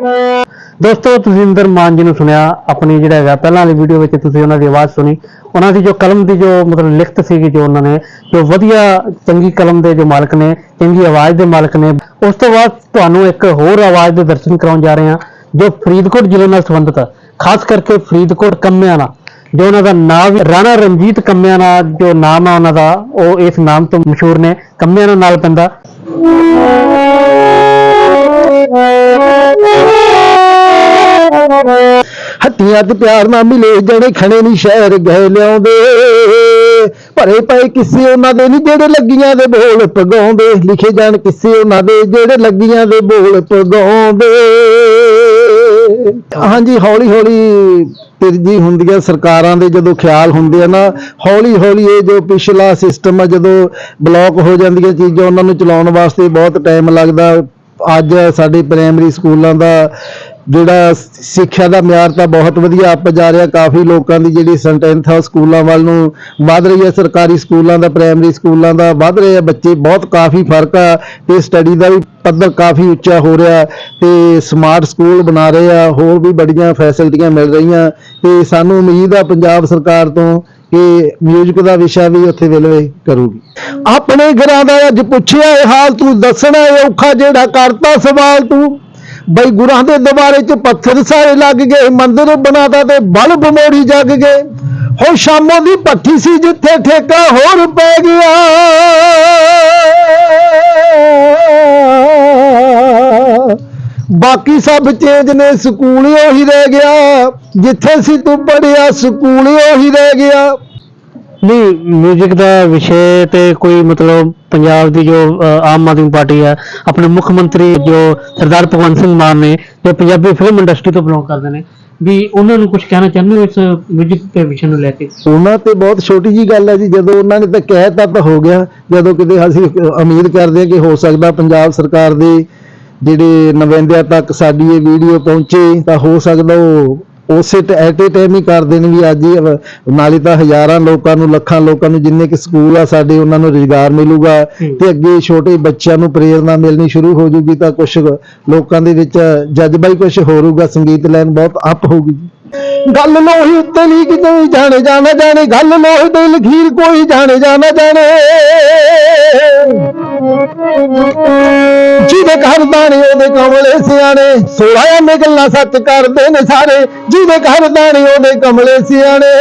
ਦੋਸਤੋ, ਤੁਸੀਂ ਇੰਦਰ ਮਾਨ ਜੀ ਨੂੰ ਸੁਣਿਆ, ਆਪਣੀ ਜਿਹੜਾ ਹੈਗਾ, ਪਹਿਲਾਂ ਵਾਲੀ ਵੀਡੀਓ ਵਿੱਚ ਤੁਸੀਂ ਉਹਨਾਂ ਦੀ ਆਵਾਜ਼ ਸੁਣੀ। ਉਹਨਾਂ ਦੀ ਜੋ ਕਲਮ ਦੀ ਜੋ ਮਤਲਬ ਲਿਖਤ ਸੀਗੀ ਜੋ ਉਹਨਾਂ ਨੇ, ਜੋ ਵਧੀਆ ਚੰਗੀ ਕਲਮ ਦੇ ਜੋ ਮਾਲਕ ਨੇ, ਚੰਗੀ ਆਵਾਜ਼ ਦੇ ਮਾਲਕ ਨੇ, ਉਸ ਤੋਂ ਬਾਅਦ ਤੁਹਾਨੂੰ ਇੱਕ ਹੋਰ ਆਵਾਜ਼ ਦੇ ਦਰਸ਼ਨ ਕਰਾਉਣ ਜਾ ਰਹੇ ਹਾਂ, ਜੋ ਫਰੀਦਕੋਟ ਜ਼ਿਲ੍ਹੇ ਨਾਲ ਸੰਬੰਧਿਤ ਹੈ ਖਾਸ ਕਰਕੇ ਫਰੀਦਕੋਟ ਕੰਮਿਆਂ ਨਾਲ, ਜੋ ਉਹਨਾਂ ਦਾ ਨਾਮ ਵੀ ਰਾਣਾ ਰਣਜੀਤ ਕੰਮਿਆਂ ਨਾਲ ਜੋ ਨਾਮ ਆ ਉਹਨਾਂ ਦਾ, ਉਹ ਇਸ ਨਾਮ ਤੋਂ ਮਸ਼ਹੂਰ ਨੇ, ਕੰਮਿਆਂ ਨਾਲ ਪੈਂਦਾ। ਹੱਟੀਆਂ ਤੇ ਪਿਆਰ ਨਾ ਮਿਲੇ ਜਣੇ ਖਣੇ ਨਹੀਂ ਸ਼ਹਿਰ ਗਏ ਲਿਆਉਂਦੇ। ਭਰੇ ਪਏ ਕਿਸੇ ਉਹਨਾਂ ਦੇ ਨਹੀਂ, ਜਿਹੜੇ ਲੱਗੀਆਂ ਦੇ ਬੋਲ ਪਗਾਉਂਦੇ ਲਿਖੇ ਜਾਣ ਕਿਸੇ ਉਹਨਾਂ ਦੇ, ਜਿਹੜੇ ਲੱਗੀਆਂ ਦੇ ਬੋਲ ਪਗਾਉਂਦੇ ਹਾਂਜੀ ਹੌਲੀ ਹੌਲੀ ਤੇਜੀ ਹੁੰਦੀ ਹੈ ਸਰਕਾਰਾਂ ਦੇ ਜਦੋਂ ਖਿਆਲ ਹੁੰਦੇ ਆ ਨਾ ਹੌਲੀ ਹੌਲੀ ਇਹ ਜੋ ਪਿਛਲਾ ਸਿਸਟਮ ਆ, ਜਦੋਂ ਬਲੌਕ ਹੋ ਜਾਂਦੀਆਂ ਚੀਜ਼ਾਂ ਉਹਨਾਂ ਨੂੰ ਚਲਾਉਣ ਵਾਸਤੇ ਬਹੁਤ ਟਾਈਮ ਲੱਗਦਾ। ਅੱਜ ਸਾਡੇ ਪ੍ਰਾਇਮਰੀ ਸਕੂਲਾਂ ਦਾ ਜਿਹੜਾ ਸਿੱਖਿਆ ਦਾ ਮਿਆਰ ਤਾਂ ਬਹੁਤ ਵਧੀਆ ਅੱਪ ਜਾ ਰਿਹਾ, ਕਾਫੀ ਲੋਕਾਂ ਦੀ ਜਿਹੜੀ ਸਟਰੈਂਥ ਆ ਸਕੂਲਾਂ ਵੱਲ ਨੂੰ ਵੱਧ ਰਹੀ ਹੈ, ਸਰਕਾਰੀ ਸਕੂਲਾਂ ਦਾ, ਪ੍ਰਾਇਮਰੀ ਸਕੂਲਾਂ ਦਾ ਵੱਧ ਰਹੇ ਆ ਬੱਚੇ ਬਹੁਤ ਕਾਫੀ ਫ਼ਰਕ ਆ ਤੇ ਸਟੱਡੀ ਦਾ ਵੀ ਪੱਧਰ ਕਾਫੀ ਉੱਚਾ ਹੋ ਰਿਹਾ ਤੇ ਸਮਾਰਟ ਸਕੂਲ ਬਣਾ ਰਹੇ ਆ, ਹੋਰ ਵੀ ਬੜੀਆਂ ਫੈਸਿਲਿਟੀਆਂ ਮਿਲ ਰਹੀਆਂ ਤੇ ਸਾਨੂੰ ਉਮੀਦ ਆ ਪੰਜਾਬ ਸਰਕਾਰ ਤੋਂ ਕਿ ਮਿਊਜ਼ਿਕ ਦਾ ਵਿਸ਼ਾ ਵੀ ਉੱਥੇ ਵਿਲਵੇ ਕਰੂਗੀ। ਆਪਣੇ ਘਰਾਂ ਦਾ ਅੱਜ ਪੁੱਛਿਆ ਇਹ ਹਾਲ ਤੂੰ ਦੱਸਣਾ ਇਹ ਔਖਾ ਜਿਹੜਾ ਕਰਤਾ ਸਵਾਲ ਤੂੰ। ਬਈ ਗੁਰਾਂ ਦੇ ਦੁਬਾਰੇ 'ਚ ਪੱਥਰ ਸਾਰੇ ਲੱਗ ਗਏ, ਮੰਦਿਰ ਬਣਾਤਾ ਤੇ ਬਲਬ ਮੋੜੀ ਜਗ ਗਏ। ਹੋ ਸ਼ਾਮੋਂ ਦੀ ਪੱਠੀ ਸੀ ਜਿੱਥੇ ਠੇਕਾ ਹੋਰ ਪੈ ਗਿਆ। ਬਾਕੀ ਸਭ ਚੇਂਜ ਨੇ, ਸਕੂਲ ਉਹੀ ਰਹਿ ਗਿਆ। ਜਿੱਥੇ ਸੀ ਤੂੰ ਪੜਿਆ ਸਕੂਲ ਉਹੀ ਰਹਿ ਗਿਆ। ਨਹੀਂ 뮤직 ਦਾ ਵਿਸ਼ੇ ਤੇ ਕੋਈ ਮਤਲਬ ਪੰਜਾਬ ਦੀ ਜੋ ਅ, ਆਮ ਆਦਮੀ ਪਾਰਟੀ ਹੈ ਆਪਣੇ ਮੁੱਖ ਮੰਤਰੀ ਜੋ ਸਰਦਾਰ ਭਗਵੰਤ ਸਿੰਘ ਮਾਨ ਨੇ ਜੋ ਪੰਜਾਬੀ ਫਿਲਮ ਇੰਡਸਟਰੀ ਤੋਂ ਬਿਲੋਂਗ ਕਰਦੇ ਨੇ ਵੀ ਉਹਨਾਂ ਨੂੰ ਕੁਝ ਕਹਿਣਾ ਚਾਹੁੰਦੇ ਹੋ ਇਸ 뮤직 ਦੇ ਵਿਸ਼ੇ ਨੂੰ ਲੈ ਕੇ ਉਹਨਾਂ ਤੇ ਬਹੁਤ ਛੋਟੀ ਜੀ ਗੱਲ ਹੈ ਜੀ ਜਦੋਂ ਉਹਨਾਂ ਨੇ ਤਾਂ ਕਹਿਤਾ ਤਾਂ ਹੋ ਗਿਆ ਜਦੋਂ ਕਿਤੇ ਅਸੀਂ ਉਮੀਦ ਕਰਦੇ ਹਾਂ ਕਿ ਹੋ ਸਕਦਾ ਪੰਜਾਬ ਸਰਕਾਰ ਦੇ ਜਿਹੜੇ ਨੁਮਾਇੰਦਿਆਂ ਤੱਕ ਸਾਡੀ ਇਹ ਵੀਡੀਓ ਪਹੁੰਚੇ ਤਾਂ ਹੋ ਸਕਦਾ ਉਹ ਉਸੇ ਐਟ ਏ ਟਾਈਮ ਹੀ ਕਰ ਦੇਣ ਵੀ ਅੱਜ ਹੀ ਨਾਲੇ ਤਾਂ ਹਜ਼ਾਰਾਂ ਲੋਕਾਂ ਨੂੰ ਲੱਖਾਂ ਲੋਕਾਂ ਨੂੰ ਜਿੰਨੇ ਕਿ ਸਕੂਲ ਆ ਸਾਡੇ ਉਹਨਾਂ ਨੂੰ ਰੁਜ਼ਗਾਰ ਮਿਲੂਗਾ। ਤੇ ਅੱਗੇ ਛੋਟੇ ਬੱਚਿਆਂ ਨੂੰ ਪ੍ਰੇਰਣਾ ਮਿਲਣੀ ਸ਼ੁਰੂ ਹੋ ਜੂਗੀ ਤਾਂ ਕੁਝ ਲੋਕਾਂ ਦੇ ਵਿੱਚ ਜਜ਼ਬਾ ਹੀ ਕੁਝ ਹੋਰੂਗਾ ਸੰਗੀਤ ਲਾਈਨ ਬਹੁਤ ਅਪ ਹੋਊਗੀ ਗੱਲ ਲੋਹੀ ਉੱਤੇ ਲੀਕ ਕੋਈ ਜਾਣੇ ਜਾਣਾ ਜਾਣੇ, ਗੱਲ ਲੋਹੇ ਦੇ ਲਖੀਰ ਕੋਈ ਜਾਣੇ ਜਾਣਾ ਜਾਣੇ। ਜਿਹਦੇ ਘਰ ਦਾਣੇ, ਉਹਦੇ ਕਮਲੇ ਸਿਆਣੇ। ਸੋਲਾਇਆ ਮੇ ਗੱਲਾਂ ਸੱਚ ਕਰਦੇ ਨੇ ਸਾਰੇ। ਜਿਹਦੇ ਘਰ ਦਾਣੇ, ਉਹਦੇ ਕਮਲੇ ਸਿਆਣੇ।